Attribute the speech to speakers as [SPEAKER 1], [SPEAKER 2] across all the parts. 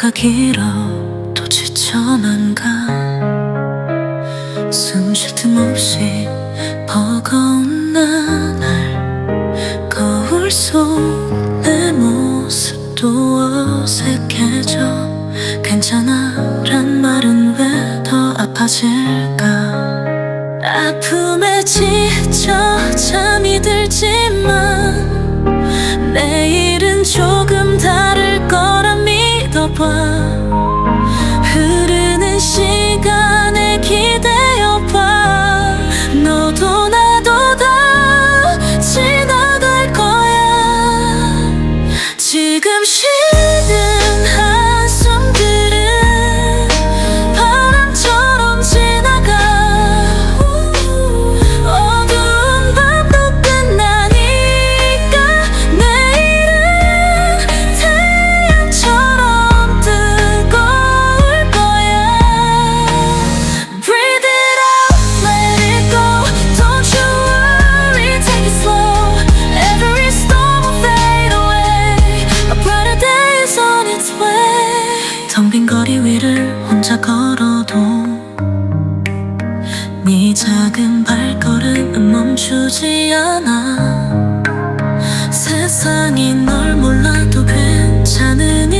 [SPEAKER 1] 하루가 길어 또 지쳐만 가? 숨 쉴 틈 없이 버거운 나날 거울 속 내 모습도 어색해져. 괜찮아 란 말은 왜 더 아파질까? 아픔에 지쳐 잠이 텅 빈 거리 위를 혼자 걸어도 네 작은 발걸음은 멈추지 않아. 세상이 널 몰라도 괜찮으니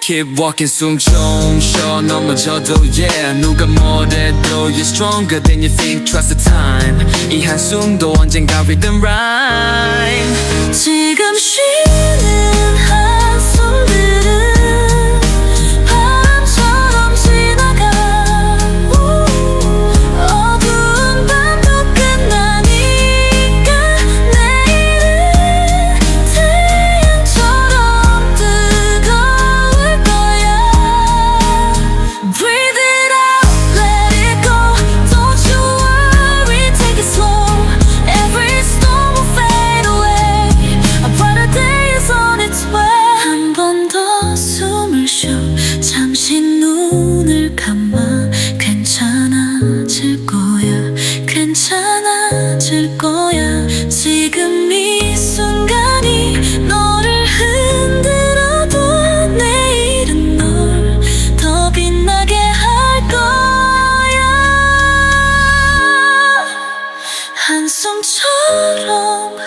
[SPEAKER 2] Keep walking 숨 좀 쉬어 넘어져도 yeah 누가 뭐래도 You're stronger than you think Trust the time 이 한숨도 언젠가 rhythm rhyme
[SPEAKER 1] 지금 쉬 생각한 마? 괜찮아질 거야. 괜찮아질 거야. 지금 이 순간이 너를 흔들어도 내일은 널 더 빛나게 할 거야. 한숨처럼